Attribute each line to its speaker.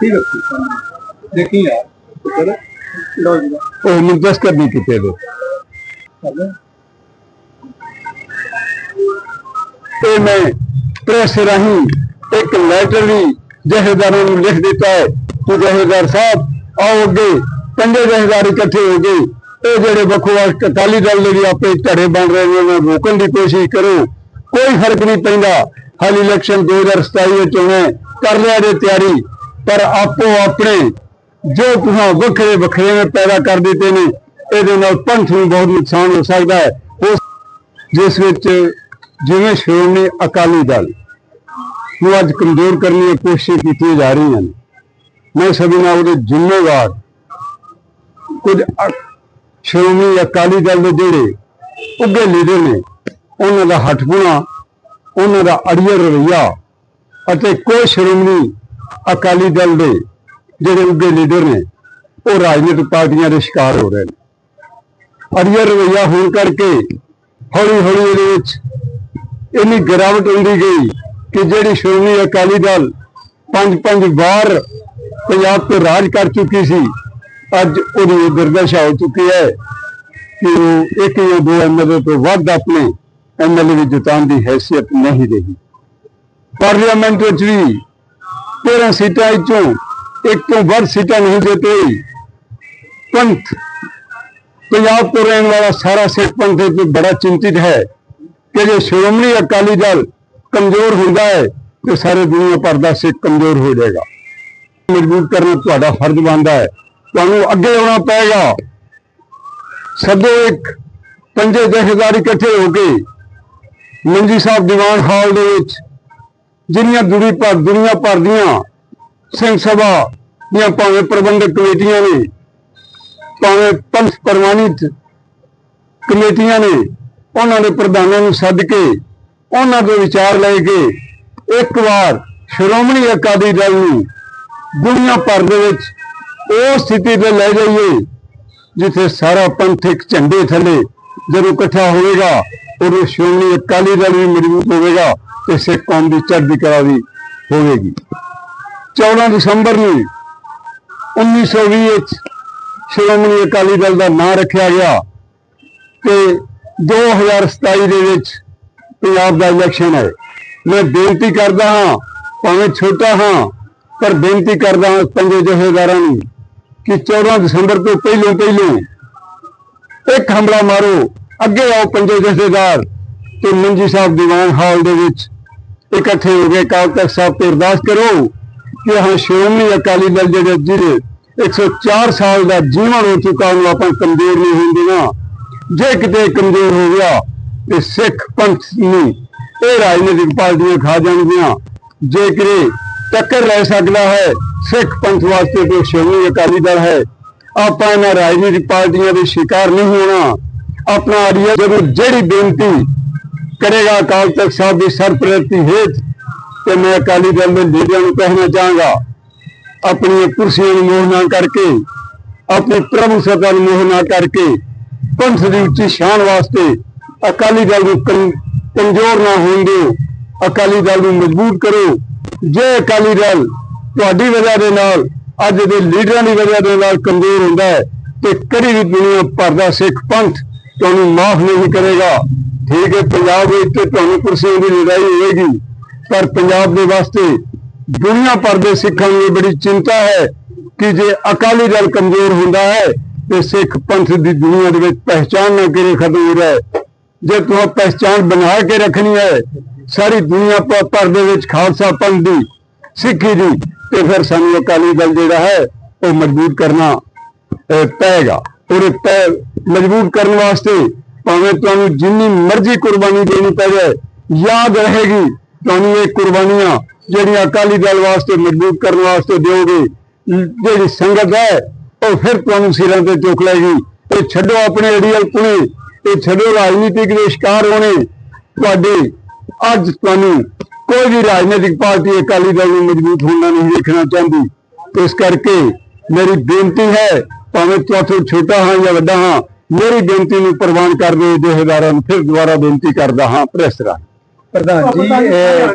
Speaker 1: ਠੀਕ ਹੈ ਦੇਖੀ ਯਾਰ ਚਲੋ ਲੋ ਜੀ।
Speaker 2: ਉਹ ਮੁੰਤਸਕਰ ਨਹੀਂ ਕੀਤੇ ਦੇ ਤੇ ਮੈਂ ਪ੍ਰੈਸ ਰਾਹੀਂ ਇੱਕ ਲੈਟਰ ਵੀ ਜਹੇਦਾਰਾਂ ਨੂੰ ਲਿਖ ਦਿੱਤਾ ਹੈ। ਕਿ ਜਹੇਦਾਰ ਸਾਹਿਬ ਆਓ ਅੱਗੇ। ਪੰਜੇ ਜਹੇਦਾਰ ਇਕੱਠੇ ਹੋ ਗਏ ਇਹ ਜਿਹੜੇ ਵੱਖੋ ਵੱਖ ਅਕਾਲੀ ਦਲ ਦੇ ਵੀ ਆਪੇ ਧੜੇ ਬਣ ਰਹੇ ਨੇ ਉਹਨਾਂ ਰੋਕਣ ਦੀ ਕੋਸ਼ਿਸ਼ ਕਰੋ। ਕੋਈ ਫ਼ਰਕ ਨਹੀਂ ਪੈਂਦਾ। ਹਾਲ ਇਲੈਕਸ਼ਨ 2027 ਵਿੱਚ ਹੋਣਾ ਕਰ ਲਿਆ ਜੇ ਤਿਆਰੀ। ਪਰ ਆਪੋ ਆਪਣੇ ਜੋ ਤੁਸੀਂ ਵੱਖਰੇ ਵੱਖਰੇ ਨੇ ਪੈਦਾ ਕਰ ਦਿੱਤੇ ਨੇ, ਇਹਦੇ ਨਾਲ ਪੰਥ ਨੂੰ ਬਹੁਤ ਨੁਕਸਾਨ ਹੋ ਸਕਦਾ ਹੈ। ਉਸ ਜਿਸ ਵਿੱਚ ਜਿਵੇਂ ਸ਼੍ਰੋਮਣੀ ਅਕਾਲੀ ਦਲ ਨੂੰ ਅੱਜ ਕਮਜ਼ੋਰ ਕਰਨ ਦੀਆਂ ਕੋਸ਼ਿਸ਼ਾਂ ਕੀਤੀਆਂ ਜਾ ਰਹੀਆਂ ਨੇ। ਮੈਂ ਸਭੀ ਨਾਲ ਉਹਦੇ ਜ਼ਿੰਮੇਵਾਰ ਕੁਝ ਸ਼੍ਰੋਮਣੀ ਅਕਾਲੀ ਦਲ ਦੇ ਜਿਹੜੇ ਉੱਗੇ ਲੀਡਰ ਨੇ, ਉਹਨਾਂ ਦਾ ਹਟਪੁਣਾ ਉਹਨਾਂ ਦਾ ਅੜੀਅਰ ਰਵਈਆ ਅਤੇ ਕੋਈ ਸ਼੍ਰੋਮਣੀ ਅਕਾਲੀ ਦਲ ਦੇ ਜਿਹੜੇ ਉੱਗੇ ਲੀਡਰ ਨੇ, ਉਹ ਰਾਜਨੀਤਿਕ ਪਾਰਟੀਆਂ ਦੇ ਸ਼ਿਕਾਰ ਹੋ ਰਹੇ ਨੇ। ਅੜੀਆ ਰਵਈਆ ਹੋਣ ਕਰਕੇ ਹੌਲੀ ਹੌਲੀ ਇਹਦੇ ਵਿੱਚ ਇੰਨੀ ਗਿਰਾਵਟ ਹੁੰਦੀ ਗਈ ਕਿ ਜਿਹੜੀ ਸ਼੍ਰੋਮਣੀ ਅਕਾਲੀ ਦਲ ਪੰਜ ਪੰਜ ਵਾਰ ਪੰਜਾਬ ਤੇ ਰਾਜ ਕਰ ਚੁੱਕੀ ਸੀ, ਅੱਜ ਉਹਦੀ ਇਹ ਦੁਰਦਸ਼ਾ ਹੋ ਚੁੱਕੀ ਹੈ ਕਿ ਉਹ ਇੱਕ ਜਾਂ ਦੋ ਐਮਐਲਏ ਤੋਂ ਵੱਧ ਆਪਣੇ ਐਮਐਲਏ ਵਿੱਚ ਜਿਤਾਉਣ ਦੀ ਹੈਸੀਅਤ ਨਹੀਂ ਰਹੀ। ਪਾਰਲੀਮੈਂਟ ਵਿੱਚ ਵੀ 13 ਸੀਟਾਂ ਵਿੱਚੋਂ ਇੱਕ ਤੋਂ ਵੱਧ ਸੀਟਾਂ ਨਹੀਂ ਜਿੱਤੇ। ਪੰਥ, ਪੰਜਾਬ ਤੋਂ ਰਹਿਣ ਵਾਲਾ ਸਾਰਾ ਸਿੱਖ ਪੰਥ ਇਹ ਤੋਂ ਬੜਾ ਚਿੰਤਿਤ ਹੈ ਕਿ ਜੇ ਸ਼੍ਰੋਮਣੀ ਅਕਾਲੀ ਦਲ ਕਮਜ਼ੋਰ ਹੁੰਦਾ ਹੈ ਤੇ ਸਾਰੇ ਦੁਨੀਆ ਭਰ ਦਾ ਸਿੱਖ ਕਮਜ਼ੋਰ ਹੋ ਜਾਏਗਾ। ਮਜ਼ਬੂਤ ਕਰਨਾ ਤੁਹਾਡਾ ਫਰਜ਼ ਬਣਦਾ ਹੈ। ਤੁਹਾਨੂੰ ਅੱਗੇ ਆਉਣਾ ਪਏਗਾ। ਸਭੋ ਇੱਕ ਪੰਜੇ ਜਥੇਦਾਰ ਇਕੱਠੇ ਹੋ ਕੇ ਮੰਜੀ ਸਾਹਿਬ ਦੀਵਾਨ ਹਾਲ ਦੇ ਵਿੱਚ ਜਿੰਨੀਆਂ ਦੁਨੀ ਭਰ ਦੁਨੀਆ ਭਰ ਦੀਆਂ ਸਿੰਘ ਸਭਾ ਦੀਆਂ ਭਾਵੇਂ ਪ੍ਰਬੰਧਕ ਕਮੇਟੀਆਂ ਨੇ, ਭਾਵੇਂ ਪੰਥ ਪ੍ਰਵਾਨਿਤ ਕਮੇਟੀਆਂ ਨੇ, ਉਹਨਾਂ ਦੇ ਪ੍ਰਧਾਨਾਂ ਨੂੰ ਸੱਦ ਕੇ, ਉਹਨਾਂ ਦੇ ਵਿਚਾਰ ਲੈ ਕੇ ਇੱਕ ਵਾਰ ਸ਼੍ਰੋਮਣੀ ਅਕਾਲੀ ਦਲ ਨੂੰ ਦੁਨੀਆ ਭਰ ਦੇ ਵਿੱਚ ਉਹ ਸਥਿਤੀ ਤੇ ਲੈ ਜਾਈਏ ਜਿੱਥੇ ਸਾਰਾ ਪੰਥ ਇੱਕ ਝੰਡੇ ਥੱਲੇ ਜਦੋਂ ਇਕੱਠਾ ਹੋਵੇਗਾ ਉਦੋਂ ਸ਼੍ਰੋਮਣੀ ਅਕਾਲੀ ਦਲ ਵੀ ਮਜ਼ਬੂਤ ਹੋਵੇਗਾ ਤੇ ਸਿੱਖ ਕੌਮ ਦੀ ਚੜ੍ਹਦੀ ਕਲਾ ਵੀ ਹੋਵੇਗੀ। 14 ਦਸੰਬਰ ਨੂੰ 1920 ਵਿੱਚ ਸ਼੍ਰੋਮਣੀ ਅਕਾਲੀ ਦਲ ਦਾ ਨਾਂ ਰੱਖਿਆ ਗਿਆ ਤੇ 2027 ਦੇ ਵਿੱਚ ਪੰਜਾਬ ਦਾ ਇਲੈਕਸ਼ਨ ਹੈ। ਮੈਂ ਬੇਨਤੀ ਕਰਦਾ ਹਾਂ, ਭਾਵੇਂ ਛੋਟਾ ਹਾਂ, ਪਰ ਬੇਨਤੀ ਕਰਦਾ ਹਾਂ ਪੰਜੇ ਜਥੇਦਾਰਾਂ ਨੂੰ ਕਿ 14 ਦਸੰਬਰ ਤੋਂ ਪਹਿਲੋਂ ਪਹਿਲੋਂ ਇੱਕ ਹਮਲਾ ਮਾਰੋ ਅੱਗੇ ਆਓ ਪੰਜੇ ਜਥੇਦਾਰ ਤੇ ਮੰਜੀ ਸਾਹਿਬ ਦੀਵਾਨ ਹਾਲ ਦੇ ਵਿੱਚ ਇਕੱਠੇ ਹੋ ਕੇ ਕਾਲ ਤਖਤ ਸਾਹਿਬ ਤੇ ਅਰਦਾਸ ਕਰੋ ਕਿ ਹਾਂ ਸ਼੍ਰੋਮਣੀ ਅਕਾਲੀ ਦਲ ਜਿਹੜੇ ਜਿਹੜੇ 104 ਸਾਲ ਦਾ ਜੀਵਨ ਹੋ ਚੁੱਕਾ ਉਹਨੂੰ ਆਪਾਂ ਕਮਜ਼ੋਰ ਨਹੀਂ ਹੁੰਦੇ ਨਾ ਜੇ ਕਿਤੇ ਕਮਜ਼ੋਰ ਹੋ ਗਿਆ ਤੇ ਸਿੱਖ ਪੰਥ ਨੂੰ ਇਹ ਰਾਜਨੀਤਿਕ ਪਾਰਟੀਆਂ ਖਾ ਜਾਣਗੀਆਂ। ਜੇ ਕਿਤੇ ਟੱਕਰ ਲੈ ਸਕਦਾ ਹੈ, ਸਿੱਖ ਪੰਥ ਵਾਸਤੇ ਕੋਈ ਸ਼੍ਰੋਮਣੀ ਅਕਾਲੀ ਦਲ ਹੈ, ਆਪਾਂ ਇਹਨਾਂ ਰਾਜਨੀਤਿਕ ਪਾਰਟੀਆਂ ਦੇ ਸ਼ਿਕਾਰ ਨਹੀਂ ਹੋਣਾ। ਆਪਣਾ ਅੜੀਆ ਜਦੋਂ ਜਿਹੜੀ ਬੇਨਤੀ ਕਰੇਗਾ ਅਕਾਲ ਤਖਤ ਸਾਹਿਬ ਦੀ ਸਰਪ੍ਰਸਤੀ ਹੇਠ ਤੇ ਮੈਂ ਅਕਾਲੀ ਦਲ ਦੇ ਲੀਡਰਾਂ ਨੂੰ ਕਹਿਣਾ ਚਾਹਾਂਗਾ, ਆਪਣੀਆਂ ਕੁਰਸੀਆਂ ਨੂੰ ਮੋਹ ਨਾ ਕਰਕੇ, ਆਪਣੇ ਪ੍ਰਭੂ ਸਤਾ ਨੂੰ ਮੋਹ ਨਾ ਕਰਕੇ, ਪੰਥ ਦੀ ਉੱਚੀ ਸ਼ਾਨ ਵਾਸਤੇ ਅਕਾਲੀ ਦਲ ਨੂੰ ਕਮ- ਕਮਜ਼ੋਰ ਨਾ ਹੋਣ ਦਿਓ, ਅਕਾਲੀ ਦਲ ਨੂੰ ਮਜ਼ਬੂਤ ਕਰੋ। ਜੇ ਅਕਾਲੀ ਦਲ ਤੁਹਾਡੀ ਵਜ੍ਹਾ ਦੇ ਨਾਲ, ਅੱਜ ਦੇ ਲੀਡਰਾਂ ਦੀ ਵਜ੍ਹਾ ਦੇ ਨਾਲ ਕਮਜ਼ੋਰ ਹੁੰਦਾ ਹੈ, ਤੇ ਕਦੀ ਵੀ ਦੁਨੀਆ ਭਰ ਦਾ ਸਿੱਖ ਪੰਥ ਤੁਹਾਨੂੰ ਮਾਫ ਨਹੀਂ ਕਰੇਗਾ। ਠੀਕ ਹੈ, ਪੰਜਾਬ ਵਿੱਚ ਤੇ ਤੁਹਾਨੂੰ ਕੁਰਸੀਆਂ ਦੀ ਲੜਾਈ ਹੋਏਗੀ। ਪਰ ਪੰਜਾਬ ਦੇ ਵਾਸਤੇ ਦੁਨੀਆ ਭਰ ਦੇ ਸਿੱਖਾਂ ਨੂੰ ਬੜੀ ਚਿੰਤਾ ਹੈ ਕਿ ਜੇ ਅਕਾਲੀ ਦਲ ਕਮਜ਼ੋਰ ਹੁੰਦਾ ਹੈ, ਤੇ ਸਿੱਖ ਪੰਥ ਦੀ ਦੁਨੀਆ ਦੇ ਵਿੱਚ ਪਹਿਚਾਨ ਨਾ ਕਰੇ ਖਤਮ ਹੋ ਜਾਏ। ਜੇ ਤੁਹਾਨੂੰ ਪਹਿਚਾਨ ਬਣਾ ਕੇ ਰੱਖਣੀ ਹੈ, ਸਾਰੀ ਦੁਨੀਆ ਭਰ ਦੇ ਵਿੱਚ ਖਾਲਸਾ ਪੰਥ ਦੀ, ਸਿੱਖੀ ਦੀ, ਤੇ ਫਿਰ ਸਾਨੂੰ ਅਕਾਲੀ ਦਲ ਜਿਹੜਾ ਹੈ, ਉਹ ਮਜ਼ਬੂਤ ਕਰਨਾ ਪਏਗਾ। ਔਰ ਮਜ਼ਬੂਤ ਕਰਨ ਵਾਸਤੇ ਭਾਵੇਂ ਤੁਹਾਨੂੰ ਜਿੰਨੀ ਮਰਜ਼ੀ ਕੁਰਬਾਨੀ ਦੇਣੀ ਪੈ ਜਾਏ, ਯਾਦ ਰਹੇਗੀ, ਤੁਹਾਨੂੰ ਇਹ ਕੁਰਬਾਨੀਆਂ ਜਿਹੜੀਆਂ ਅਕਾਲੀ ਦਲ ਵਾਸਤੇ ਮਜ਼ਬੂਤ ਕਰਨ ਵਾਸਤੇ ਦਿਓਗੇ, ਜਿਹੜੀ ਸੰਗਤ ਹੈ, ਉਹ ਫਿਰ ਤੁਹਾਨੂੰ ਸਿਰਾਂ ਤੇ ਚੁੱਕ ਲਏਗੀ। ਇਹ ਛੱਡੋ ਆਪਣੇ ਅੜੀਅਲ ਪੁਣੇ, ਇਹ ਛੱਡੋ ਰਾਜਨੀਤਿਕ ਦੇ ਸ਼ਿਕਾਰ ਹੋਣੇ। ਤੁਹਾਡੇ ਅੱਜ ਤੁਹਾਨੂੰ ਕੋਈ ਵੀ ਰਾਜਨੀਤਿਕ ਪਾਰਟੀ ਅਕਾਲੀ ਦਲ ਨੂੰ ਮਜ਼ਬੂਤ ਹੋਣਾ ਨਹੀਂ ਦੇਖਣਾ ਚਾਹੁੰਦੀ। ਇਸ ਕਰਕੇ ਮੇਰੀ ਬੇਨਤੀ ਹੈ ਭਾਵੇਂ ਤੁਹਾਥੋਂ ਛੋਟਾ ਹਾਂ ਜਾਂ ਵੱਡਾ ਹਾਂ ਮੇਰੀ ਬੇਨਤੀ ਨੂੰ ਪ੍ਰਵਾਨ ਕਰਦੇ ਜਥੇਦਾਰਾਂ ਨੂੰ ਫਿਰ ਦੁਬਾਰਾ ਬੇਨਤੀ ਕਰਦਾ ਹਾਂ ਪ੍ਰੈਸ ਰਾਹੀਂ।
Speaker 1: ਪ੍ਰਧਾਨ ਜੀ ਇਹ